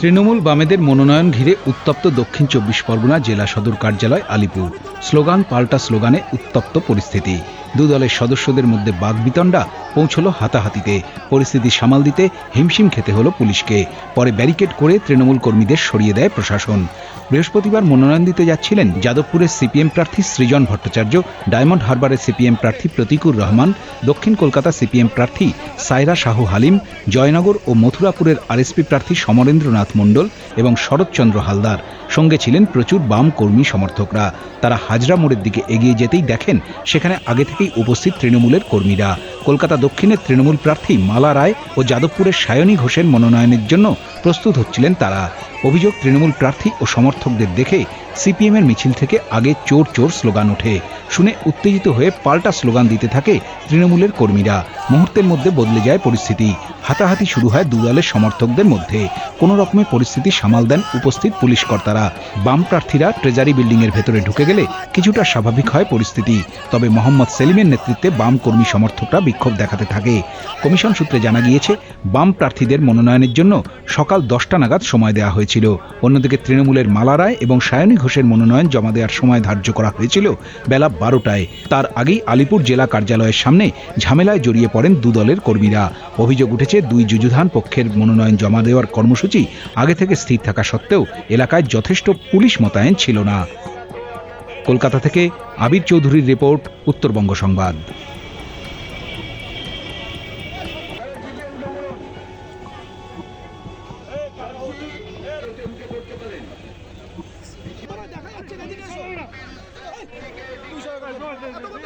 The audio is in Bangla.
তৃণমূল বামেদের মনোনয়ন ঘিরে উত্তপ্ত দক্ষিণ চব্বিশ পরগনা জেলা সদর কার্যালয় আলিপুর। স্লোগান পাল্টা স্লোগানে উত্তপ্ত পরিস্থিতি। দু দলের সদস্যদের মধ্যে বাগবিতণ্ডা পৌঁছল হাতাহাতিতে। পরিস্থিতি সামাল দিতে হিমশিম খেতে হলো পুলিশকে। পরে ব্যারিকেড করে তৃণমূল কর্মীদের সরিয়ে দেয় প্রশাসন। বৃহস্পতিবার মনোনয়ন দিতে যাচ্ছিলেন যাদবপুরের সিপিএম প্রার্থী সৃজন ভট্টাচার্য, ডায়মন্ড হারবারের সিপিএম প্রার্থী প্রতিকুর রহমান, দক্ষিণ কলকাতা সিপিএম প্রার্থী সায়রা শাহু হালিম, জয়নগর ও মথুরাপুরের আরএসপি প্রার্থী সমরেন্দ্রনাথ মণ্ডল এবং শরৎচন্দ্র হালদার। সঙ্গে ছিলেন প্রচুর বাম কর্মী সমর্থকরা। তারা হাজরা মোড়ের দিকে এগিয়ে যেতেই দেখেন, সেখানে আগে থেকেই উপস্থিত তৃণমূলের কর্মীরা। কলকাতা দক্ষিণের তৃণমূল প্রার্থী মালা রায় ও যাদবপুরের সায়নী ঘোষের মনোনয়নের জন্য প্রস্তুত হচ্ছিলেন তারা। অভিযোগ তৃণমূল প্রার্থী ও সমর্থকদের দেখে সিপিএমের মিছিল থেকে আগে চোর চোর স্লোগান ওঠে। শুনে উত্তেজিত হয়ে পাল্টা স্লোগান দিতে থাকে তৃণমূলের কর্মীরা। মুহূর্তের মধ্যে বদলে যায় পরিস্থিতি। হাতাহাতি শুরু হয় দুদলের সমর্থকদের মধ্যে। কোনো রকমে পরিস্থিতি সামাল দেন উপস্থিত পুলিশ কর্তারা। বাম প্রার্থীরা ট্রেজারি বিল্ডিং এর ভেতরে ঢুকে গেলে কিছুটা স্বাভাবিক হয় পরিস্থিতি। তবে মোহাম্মদ সেলিমের নেতৃত্বে বাম কর্মী সমর্থকরা বিক্ষোভ দেখাতে থাকে। কমিশন সূত্রে জানা গিয়েছে, বাম প্রার্থীদের মনোনয়নের জন্য সকাল দশটা নাগাদ সময় দেওয়া হয়েছিল। অন্যদিকে তৃণমূলের মালা রায় এবং সায়নী ঘোষের মনোনয়ন জমা দেওয়ার সময় ধার্য করা হয়েছিল বেলা বারোটায়। তার আগেই আলিপুর জেলা কার্যালয়ের সামনে ঝামেলায় জড়িয়ে পড়েন দুদলের কর্মীরা। অভিযোগ উঠেছে, দুই যুযুধান পক্ষের মনোনয়ন জমা দেওয়ার কর্মসূচি আগে থেকে স্থির থাকা সত্ত্বেও এলাকায় যথেষ্ট পুলিশ মোতায়েন ছিল না। কলকাতা থেকে আবির চৌধুরীর রিপোর্ট, উত্তরবঙ্গ সংবাদ।